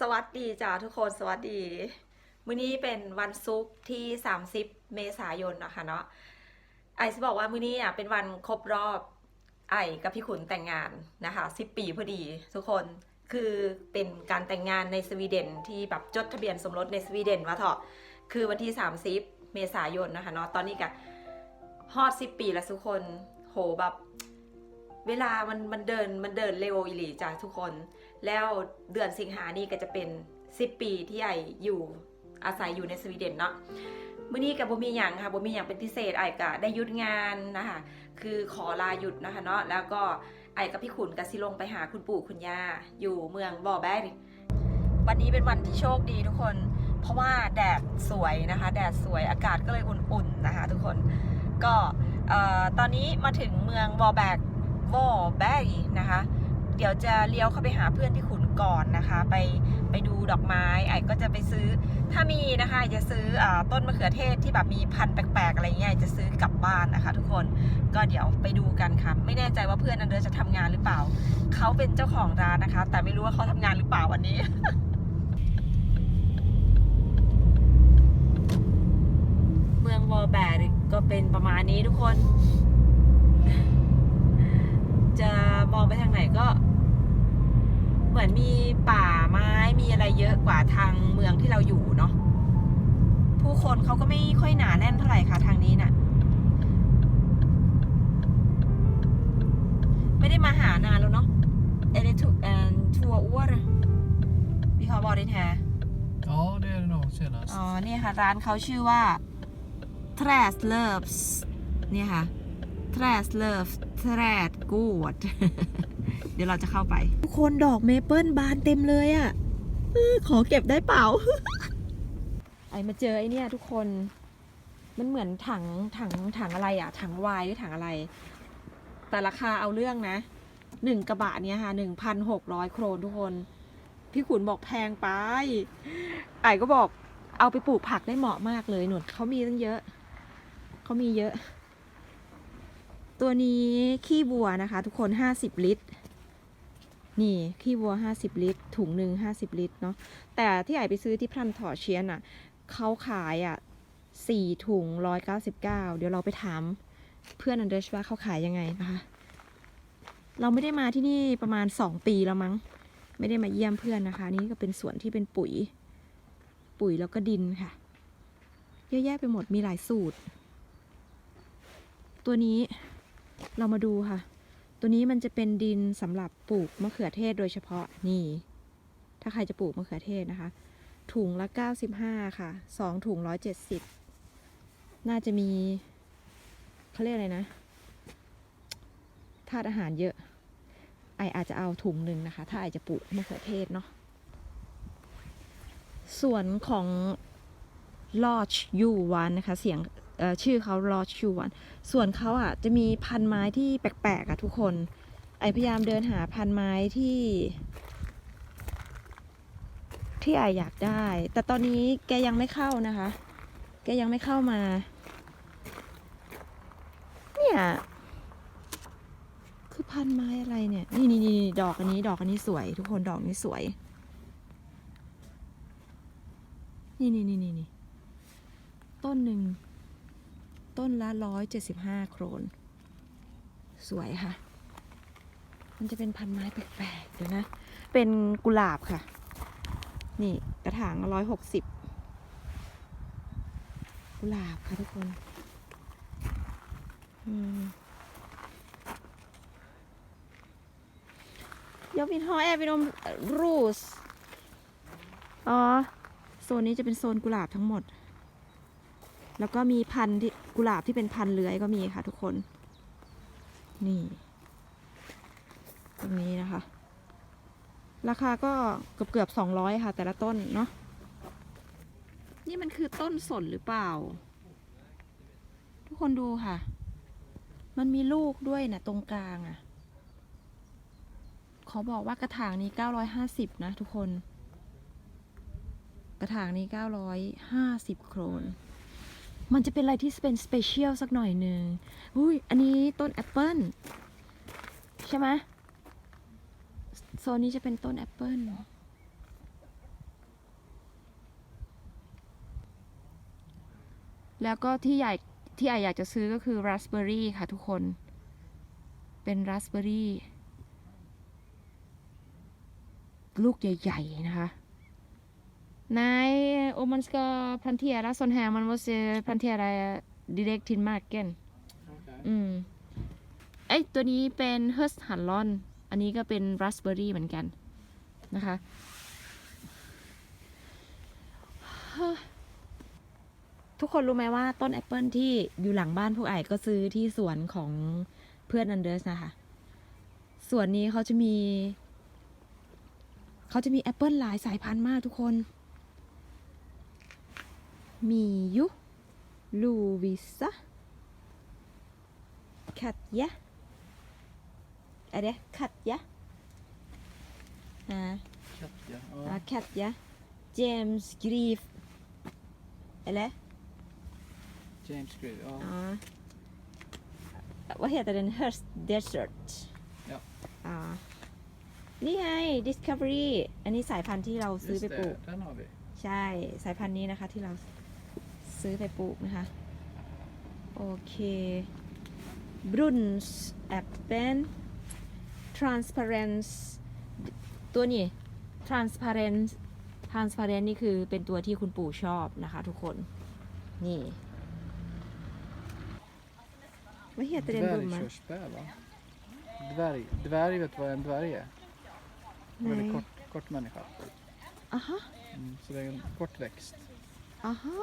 สวัสดีจ้าทุกคนสวัสดีมื้อนี้เป็นวันศุกร์ที่ 30 เมษายนนะคะเนาะไอซ์บอกว่ามื้อนี้อะเป็นวันครบรอบไอกับพี่ขุนแต่งงานนะคะ10 ปีพอดีทุกคนคือเป็นการแต่งงานในสวีเดนที่แบบจดทะเบียนสมรสในสวีเดนว่าเถอะคือวันที่ 30 เมษายนนะคะเนาะตอนนี้ก็ฮอด 10 ปีแล้วทุกคนโหแบบเวลามันมันเดินมันเดินเร็วอีหลีจ้ะทุกคน แล้วเดือนสิงหานี่ก็จะเป็น 10 ปีที่ไออยู่อาศัยอยู่ในสวีเดนเนาะมื้อนี้กับบ่มีหยังค่ะบ่มีหยังเป็นพิเศษไอก็ได้หยุดงานนะคะคือขอลาหยุดนะคะเนาะแล้วก็ไอกับพี่ขุนก็สิลงไปหาคุณปู่คุณย่าอยู่เมืองบ่อแบกวันนี้เป็นวันที่โชคดีทุกคน เพราะว่าแดดสวยนะคะ แดดสวยอากาศก็เลยอุ่นๆนะคะ ทุกคนก็ตอนนี้มาถึงเมืองวอแบกวอแบรีนะคะ เดี๋ยวจะเลี้ยวเข้าไปหาเพื่อนพี่ขุนก่อนนะคะ ไปไปดูดอกไม้ไอ้ก็จะไปซื้อถ้ามีนะคะไอ้จะซื้ออต้นมะเขือเทศที่แบบมีพันธุ์แปลกๆอะไรเงี้ยไอ้จะซื้อกลับบ้านนะคะ ทุกคนก็เดี๋ยวไปดูกันค่ะ ไม่แน่ใจว่าเพื่อนอันเดอร์จะทำงานหรือเปล่าเขาเป็นเจ้าของร้านนะคะ แต่ไม่รู้ว่าเขาทำงานหรือเปล่าวันนี้เมืองวอลแบกก็เป็นประมาณนี้ทุกคน จะมองไปทางไหนก็ เหมือนมีป่าไม้มีอะไรเยอะกว่าทางเมืองที่เราอยู่เนาะผู้คนเขาก็ไม่ค่อยหนาแน่นเท่าไหร่ค่ะทางนี้น่ะ ไม่ได้มาหานานแล้วเนาะเอเลทุกแอนทัวร์อ้วนวิคาบอได้แท้ Ja, det är det nog senast. อ๋อเนี่ยค่ะ ร้านเขาชื่อว่า Träs Loves เนี่ยค่ะ Träs Loves Träd Gård เดี๋ยวเราจะเข้าไป ทุกคนดอกเมเปิลบานเต็มเลยอะ่ะขอเก็บได้เปล่า ไอมาเจอไอเนี่ยทุกคน มันเหมือนถังถังถังอะไรอะ่ะ ถังวายหรือถังอะไร แต่ราคาเอาเรื่องนะหนึ่งกระบะเนี้ยค่ะหนึ่งพันหกร้อยโครนทุกคน พี่ขุนบอกแพงไป ไอก็บอกเอาไปปลูกผักได้เหมาะมากเลยหนุนเขามีตั้งเยอะ เขามีเยอะ ตัวนี้ขี้วัวนะคะ ทุกคนห้าสิบลิตร นี่ขี้วัวห้าสิบลิตร ถุงหนึ่งห้าสิบลิตรเนาะแต่ที่ไอไปซื้อที่พรันถอเชียนอะเขาขายอะสี่ถุงร้อยเก้าสิบเก้าเดี๋ยวเราไปถามเพื่อนอันเดอร์ชว่าเขาขายยังไงนะคะ เราไม่ได้มาที่นี่ประมาณสองปีแล้วมั้ง ไม่ได้มาเยี่ยมเพื่อนนะคะ นี่ก็เป็นสวนที่เป็นปุ๋ย ปุ๋ยแล้วก็ดินค่ะ เยอะแยะไปหมดมีหลายสูตร ตัวนี้ เรามาดูค่ะ ตัวนี้มันจะเป็นดินสำหรับปลูกมะเขือเทศโดยเฉพาะนี่ ถ้าใครจะปลูกมะเขือเทศนะคะ ถุงละ95ค่ะ2ถุง170 น่าจะมีเขาเรียกอะไรนะธาตุอาหารเยอะ ไออาจจะเอาถุงหนึ่งนะคะ ถ้าไอจะปลูกมะเขือเทศเนาะส่วนของ Lodge U 1 นะคะ เสียง ชื่อเขา Lodge U 1ส่วนเขาอะจะมีพันไม้ที่แปลกๆอะทุกคน ไอพยายามเดินหาพันไม้ที่ ที่ไออยากได้ แต่ตอนนี้แกยังไม่เข้านะคะ แกยังไม่เข้ามา เนี่ยคือพันไม้อะไรเนี่ย นี่นี่นี่ดอกอันนี้ ดอกอันนี้สวย ทุกคนดอกนี้สวย นี่นี่นี่นี่ต้นหนึ่ง ต้นละร้อยเจ็ดสิบห้าโครน สวยค่ะ มันจะเป็นพันไม้แปลกๆเดี๋ยวนะ เป็นกุหลาบค่ะ นี่กระถางร้อยหกสิบกุหลาบค่ะทุกคนอืม Jag vill ha även om ros อ๋อ โซนนี้จะเป็นโซนกุหลาบทั้งหมด แล้วก็มีพันธุ์ที่กุหลาบที่เป็นพันธุ์เลื้อยก็มีค่ะทุกคน นี่ ตรงนี้นะคะ ราคาก็เกือบเกือบสองร้อยค่ะ แต่ละต้นเนาะ นี่มันคือต้นสนหรือเปล่า ทุกคนดูค่ะ มันมีลูกด้วยนะตรงกลางอะ่ะเขาบอกว่ากระถางนี้ 950 นะทุกคน กระถางนี้ 950 โครน มันจะเป็นอะไรที่เป็นสเปเชียลสักหน่อยหนึ่งอุ้ย อันนี้ต้นแอปเปิลใช่ไหมโซนนี้จะเป็นต้นแอปเปิลแล้วก็ที่ใหญ่ที่ไออยากจะซื้อก็คือราสเบอร์รี่ค่ะทุกคน เป็นราสเบอร์รี่ ลูกใหญ่ ๆ นะคะ Nej, om man ska plantera sån här, man måste plantera direkt till marken. Okej. อืมไอยตัวนี้เป็นเฮิร์สฮันลอน อันนี้ก็เป็นราสเบอร์รี่เหมือนกันนะคะ ทุกคนรู้ไหมว่าต้นแอปเปิลที่อยู่หลังบ้านพวกไอ้ก็ซื้อที่สวนของเพื่อนอันเดอร์สนะคะ สวนนี้เขาจะมี เขาจะมีแอปเปิลหลายสายพันธุ์มากทุกคน มียุลูวิซะ Katja. Är det Katja? Nej, Katja. ja, Ja. Katja. James Grief. Eller? James Greer. Ja. Ja. Vad heter den? Hearst Desert. Ja. อ่านี่ไง Discovery อันนี้สายพันธุ์ที่เราซื้อ Just ไปปลูก det, den har vi. ใช่ สายพันธุ์นี้นะคะที่เรา ซื้อไปปลูกนะคะ โอเค Bruns Apple Transparence ตัวนี้ Transparent Transparent นี่คือเป็นตัวที่คุณปู่ชอบนะคะทุกคน นี่ไม่เห็นแต่เดนบุมมั้ย Dvärgkörsbär va? Dvärg. Dvärg, vet du vad en dvärg är? En väldigt Nej. kort, kort människa. อะฮะ Mm, så det är en kort växt. Aha.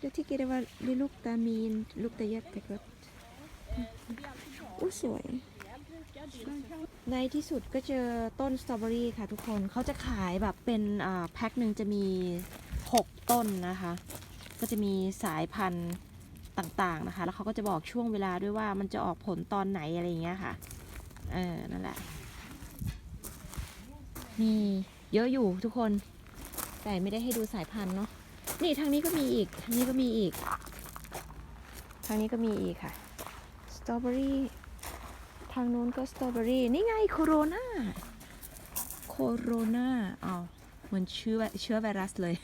Jag tycker det var, det luktar min, luktar jättegott. Åh, s วยในที่สุดก็เจอต้นสตรอเบอรี่ค่ะทุกคนเขาจะขายแบบเป็นอ่าแพ็คหนึ่งจะมี 6 ต้นนะคะ ก็จะมีสายพันธุ์ต่างๆนะคะ แล้วเขาก็จะบอกช่วงเวลาด้วยว่ามันจะออกผลตอนไหนอะไรอย่างเงี้ยค่ะ เออ นั่นแหละนี่เยอะอยู่ทุกคน แต่ไม่ได้ให้ดูสายพันธุ์เนาะ นี่ทางนี้ก็มีอีก ทางนี้ก็มีอีก ทางนี้ก็มีอีกค่ะ สตรอเบอรี่ ทางนู้นก็สตรอเบอรี่ นี่ไงโคโรนาโคโรนาอ้าวเหมือนเชื้อเชื้อไวรัสเลย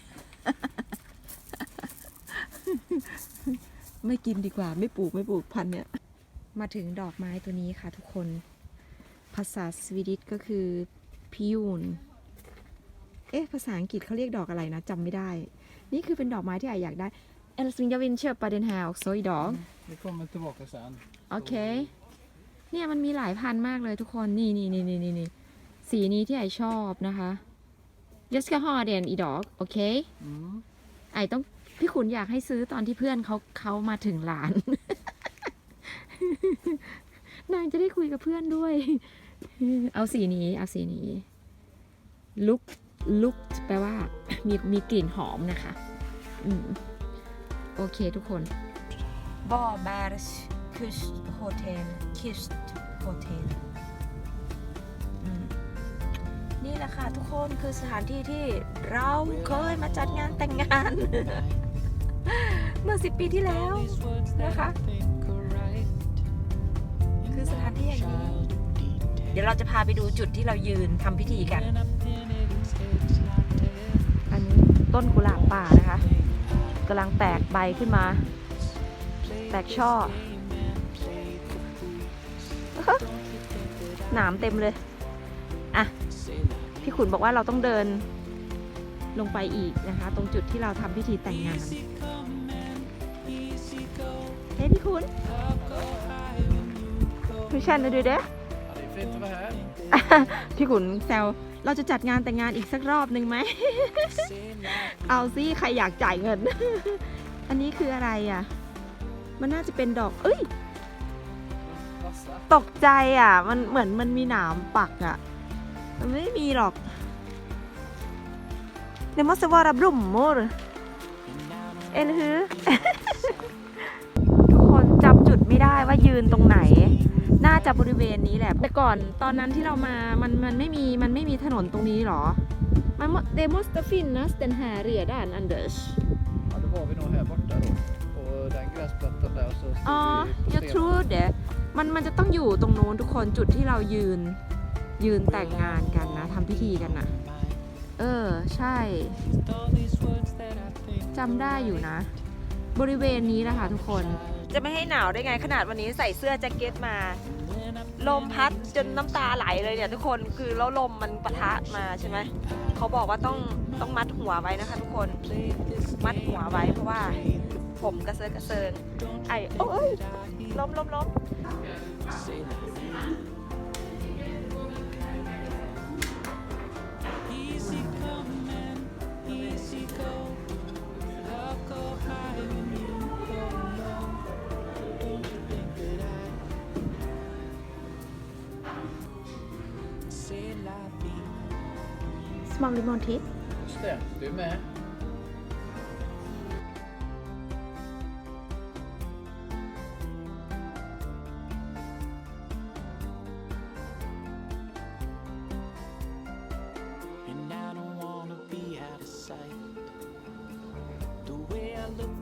ไม่กินดีกว่า ไม่ปลูกไม่ปลูกพันธุ์เนี่ย มาถึงดอกไม้ตัวนี้ค่ะทุกคน ภาษาสวีดิชก็คือพิยูน เอ๊ะ ภาษาอังกฤษเขาเรียกดอกอะไรนะจำไม่ได้ นี่คือเป็นดอกไม้ที่ไออยากได้ Älskling, jag vill köpa den här också idag. Vi kommer tillbaka sen. โอเคเนี่ยมันมีหลายพันธุ์มากเลยทุกคนนี่นี่นี่นี่นี่นี่สีนี้ที่ไอชอบนะคะ Jag ska ha den idag โอเค Mm. ไอต้องพี่ขุนอยากให้ซื้อตอนที่เพื่อนเขาเขามาถึงร้าน นางจะได้คุยกับเพื่อนด้วย เอาสีนี้ เอาสีนี้ ลุกลุก แปลว่ามีมีกลิ่นหอมนะคะ อืม โอเคทุกคนบอแบร์สคิสโฮเทลคิสโฮเทลนี่แหละค่ะทุกคนคือสถานที่ที่เราเคยมาจัดงานแต่งงาน เมื่อสิบปีที่แล้วนะคะคือสถานที่แห่งนี้ เดี๋ยวเราจะพาไปดูจุดที่เรายืนทำพิธีกัน ต้นกุหลาบป่านะคะกำลังแตกใบขึ้นมา แตกช่อ หนามเต็มเลย อะ พี่ขุนบอกว่าเราต้องเดินลงไปอีกนะคะ ตรงจุดที่เราทำพิธีแต่งงานเฮ้ยพี่ขุนพี่ชันดูเด้ Ja, det är fint att vara här. พี่ขุนแซว เราจะจัดงานแต่งงานอีกสักรอบหนึ่งไหม เอาสิใครอยากจ่ายเงิน อันนี้คืออะไรอะ มันน่าจะเป็นดอก เอ้ย Passa. ตกใจอะ มันเหมือนมันมีหนามปักอะ มันไม่มีหรอก Det måste vara blommor eller hur ทุกคนจำจุดไม่ได้ว่ายืนตรงไหน น่าจะบริเวณนี้แหละแต่ก่อนตอนนั้นที่เรามามันมันไม่มีมันไม่มีถนนตรงนี้หรอมัน det måste finnas den här redan Anders Ja, då var vi nog här borta då. På den gräsplätten där och så stod อ๋อ vi på jag stenen. tror det มันมันจะต้องอยู่ตรงโน้นทุกคนจุดที่เรายืน ยืนแต่งงานกันนะทำพิธีกันนะเออ ใช่จำได้อยู่นะ บริเวณนี้นะคะทุกคน จะไม่ให้หนาวได้ไงขนาดวันนี้ใส่เสื้อแจ็คเก็ตมา ลมพัดจนน้ำตาไหลเลยเนี่ยทุกคนคือแล้วลมมันปะทะมาใช่ไหมเขาบอกว่าต้องต้องมัดหัวไว้นะคะทุกคนมัดหัวไว้เพราะว่า ผมกระเซิงกระเซิงไอ้โอ้ยล้มล้มล้ม small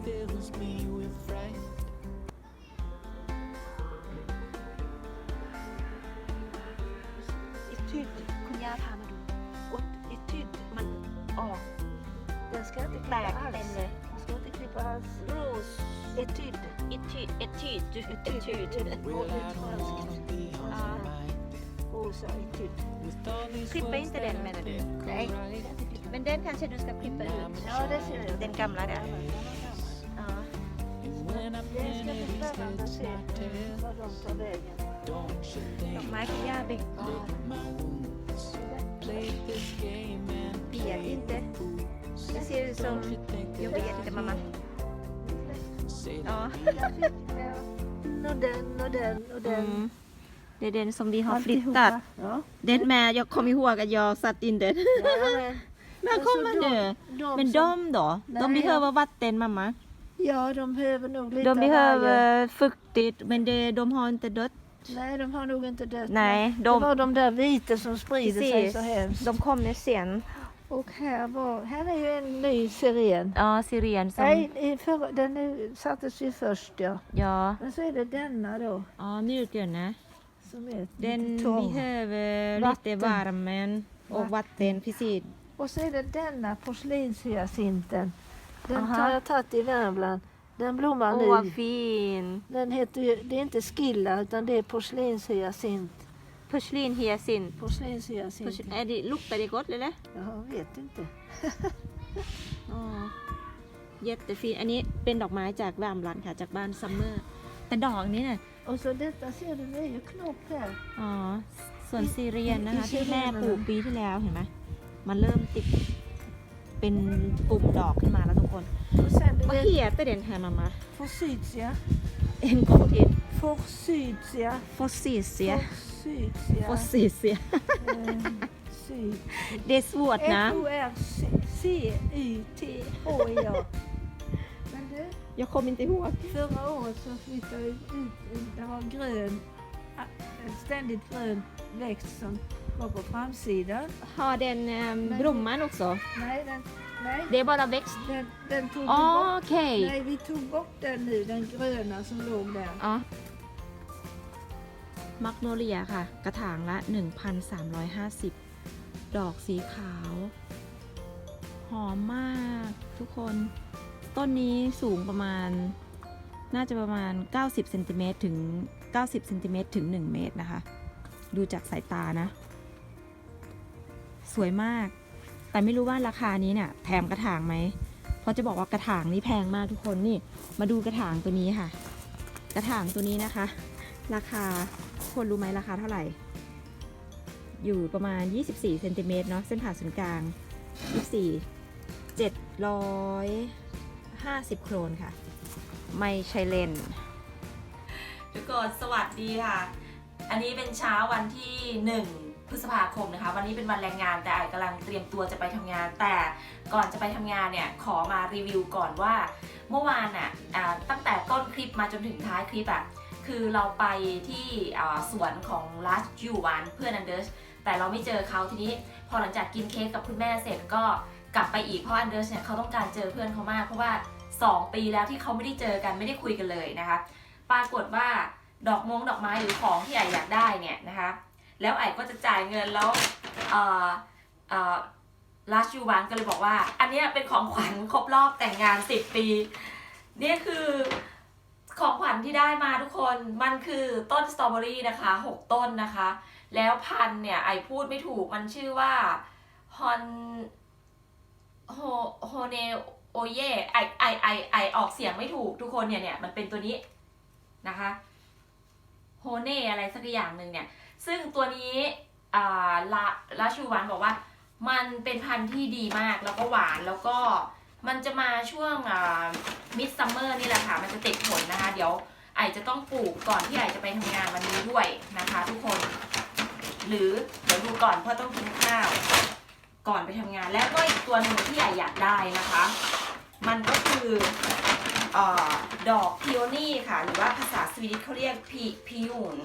fills me with fright. อิทูดคุณย่าพามาดูอุดอิทูดมัน ออก Den ska inte แต klippa ก alls. เต็มเลย Den ska inte klippa alls. Ros Etyd. อิทูดอิทูดอิทูด Well, I don't wanna be on Ah. mine. Rosa etyd. With all these Klippa words inte that den, I menar du? think Nej, are right. den ska inte klippa. Men den kanske du ska klippa ut? Ja, det ser jag. Den gamla där? Ja. And when I Det ska bli finish spännande att this se my tale, vad de tar vägen. don't you think ดอกไม้คุณย่าเบ่งออก my wounds Vet inte. Det ser ut som... Jag vet inte mamma. Ja. Jag. Och den och den och den. Mm. Det är den som vi har Alltihopa. flyttat. Ja. Den med, jag kommer ihåg att jag satt in den. Jajamän. När Alltså, kommer de- nu? De Men som, de då? De Nej, behöver vatten mamma. Ja, de behöver nog lite De av varje. behöver fuktigt men det, de har inte dött. Nej, de har nog inte dött. Nej, Det de, var de där vita som sprider sig Precis. så hemskt. de kommer sen. Och här var, här är ju en ny siren. Ja, siren som... Nej, i förra, den sattes ju först ja. Ja, Men så är det denna då ja som är Den behöver lite värmen och Vatten. vatten, precis. Och så är det denna porslinshyacinten. Den Aha. har jag tagit i Värmland. Den blommar Åh, nu. vad fin! Den heter ju, det är inte skilla utan det är porslinshyacint. Porslinhyacint. Porslinshyacint. Porslin, är det, luktar det gott eller? Jag vet inte. อ๋อ jättefin อันนี้เป็นดอกไม้จากแวมลันค่ะ จากบ้านซัมเมอร์ แต่ดอกนี้เนี่ย Och så detta ser du, det är ju knopp här. อ๋อ ส่วนซีเรียนนะคะอีซีที่เรียนแม่นะปลูกปีที่แล้วเห็นไหม มันเริ่มติด เป็นปุ่มดอกขึ้นมาแล้ว ทุกคน Och sen ว่า det เฮียแต่เด่นแฮมามา forsythia. เอ็นกองทิน Forsythia. ฟอสซิเซีย Forsythia. ฟอสซิเซีย Eh, syd. เดสวดนะ F-O-R-C-Y-T-H-I-A. Men du, ยกคอมเมนต์หัว förra året så flyttade vi ut, det var grön, ah, en ständigt grön växt som var på framsidan. Har den um, blomman också? Nej, den, nej, Det är bara växt? den, den tog vi Åh, bort. Okej. Nej, vi tog bort den nu, den gröna som låg där. อ๋อ มักโนเลียค่ะ กระถางละ 1,350 ดอกสีขาว หอมมากทุกคน ต้นนี้สูงประมาณ น่าจะประมาณ 90เซนติเมตรถึง 90เซนติเมตรถึง 1 เมตรนะคะ ดูจากสายตานะ สวยมาก แต่ไม่รู้ว่าราคานี้เนี่ยแถมกระถางไหมเพราะจะบอกว่ากระถางนี้แพงมากทุกคนนี่ มาดูกระถางตัวนี้ค่ะ กระถางตัวนี้นะคะ ราคาคนรู้ไหมราคาเท่าไหร่ อยู่ประมาณ 24เซนติเมตรเนาะเส้นผ่าศูนย์กลาง 24 750 โครนค่ะ ไม่ใช่เลนทุกคนสวัสดีค่ะ อันนี้เป็นเช้าวันที่ 1 พฤษภาคมนะคะ วันนี้เป็นวันแรงงานแต่ไอกำลังเตรียมตัวจะไปทำงาน แต่ก่อนจะไปทำงานเนี่ยขอมารีวิวก่อนว่าเมื่อวานอะอ่าตั้งแต่ต้นคลิปมาจนถึงท้ายคลิปอะคือเราไปที่สวนของลัสยูวานเพื่อนอันเดอร์สแต่เราไม่เจอเขาทีนี้ พอหลังจากกินเค้กกับคุณแม่เสร็จก็กลับไปอีกเพราะอันเดอร์สเนี่ยเขาต้องการเจอเพื่อนเขามากเพราะว่า 2 ปีแล้วที่เขาไม่ได้เจอกันไม่ได้คุยกันเลยนะคะ ปรากฏว่าดอกมงดอกไม้หรือของที่ไออยากได้เนี่ยนะคะ แล้วไอ้ก็จะจ่ายเงินแล้วเอ่อเอ่อลาชูวานก็เลยบอกว่า อันนี้เป็นของขวัญครบรอบแต่งงาน 10 ปีเนี่ยคือของขวัญที่ได้มาทุกคนมันคือต้นสตรอเบอรี่นะคะ 6 ต้นนะคะ แล้วพันเนี่ยไอพูดไม่ถูกมันชื่อว่าฮอนโฮโฮเนโอเยไอไอไอไอออกเสียงไม่ถูกทุกคนเนี่ยเนี่ยมันเป็นตัวนี้นะคะโฮเนอะไรสักอย่างหนึ่งเนี่ย ซึ่งตัวนี้ลาลาชูวันบอกว่ามันเป็นพันธุ์ที่ดีมากแล้วก็หวานแล้วก็มันจะมาช่วงมิดซัมเมอร์นี่แหละค่ะ มันจะติดผลนะคะ เดี๋ยวไอจะต้องปลูกก่อนที่ไอจะไปทำงานวันนี้ด้วยนะคะ ทุกคน หรือเดี๋ยวดูก่อนเพราะต้องกินข้าว ก่อนไปทำงานแล้วก็อีกตัวหนึ่งที่ไออยากได้นะคะ มันก็คืออดอกพิโอนี่ค่ะ หรือว่าภาษาสวีดิชเขาเรียกพีพิยูน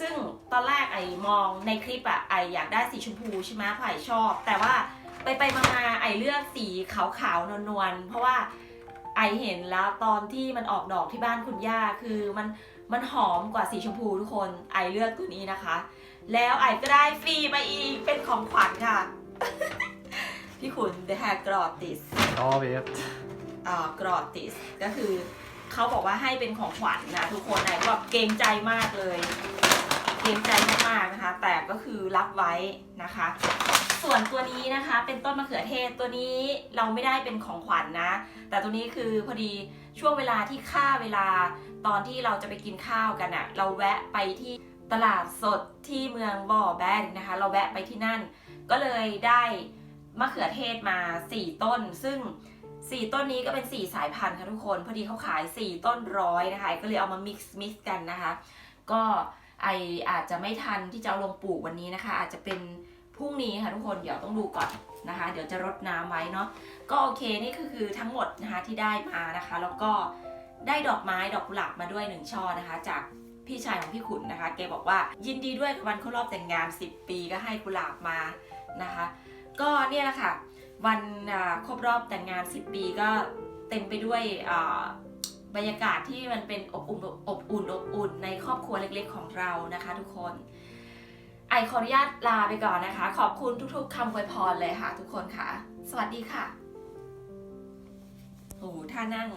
ซึ่งตอนแรกไอมองในคลิปอะไออยากได้สีชมพูใช่ไหมเพราะไอชอบ แต่ว่าไปไปมามาไอเลือกสีขาวๆนวลๆเพราะว่าไอเห็นแล้วตอนที่มันออกดอกที่บ้านคุณย่าคือมันมันหอมกว่าสีชมพูทุกคนไอเลือกตัวนี้นะคะ แล้วไอก็ได้ฟรีมาอีกเป็นของขวัญค่ะ พี่ขุน The Hair Gratis Ja, vet. อ่ากรอติสก็คือเขาบอกว่าให้เป็นของขวัญนะทุกคนไหนก็แบบเกรงใจมากเลย เกรงใจมากๆนะคะ แต่ก็คือรับไว้นะคะ ส่วนตัวนี้นะคะเป็นต้นมะเขือเทศตัวนี้เราไม่ได้เป็นของขวัญนะแต่ตัวนี้คือพอดีช่วงเวลาที่ค่าเวลาตอนที่เราจะไปกินข้าวกันอะ่ะเราแวะไปที่ตลาดสดที่เมืองบ่อแบกนะคะ เราแวะไปที่นั่น ก็เลยได้มะเขือเทศมา 4 ต้น ซึ่ง 4 ต้นนี้ก็เป็น 4 สายพันธุ์ค่ะทุกคน พอดีเขาขาย 4 ต้นร้อยนะคะ ก็เลยเอามา mix mix กันนะคะ ก็ ไออาจจะไม่ทันที่จะเอาลงปลูกวันนี้นะคะ อาจจะเป็นพรุ่งนี้ค่ะทุกคนเดี๋ยวต้องดูก่อนนะคะ เดี๋ยวจะรดน้ำไว้เนาะก็โอเคนี่คือคือทั้งหมดนะคะที่ได้มานะคะ แล้วก็ได้ดอกไม้ดอกกุหลาบมาด้วยหนึ่งช่อนะคะ จากพี่ชายของพี่ขุนนะคะแกบอกว่ายินดีด้วยวันครบรอบแต่งงาน 10 ปีก็ให้กุหลาบมานะคะ ก็เนี่ยแหละค่ะ วันครบรอบแต่งงาน 10 ปีก็เต็มไปด้วยอ่า บรรยากาศที่มันเป็นอบอุ่นอบอุ่นอบอุ่นในครอบครัวเล็กๆของเรานะคะ ทุกคน ไอขออนุญาตลาไปก่อนนะคะ ขอบคุณทุกๆคำอวยพรเลยค่ะ ทุกคนค่ะ สวัสดีค่ะโอ้โหท่านั่ง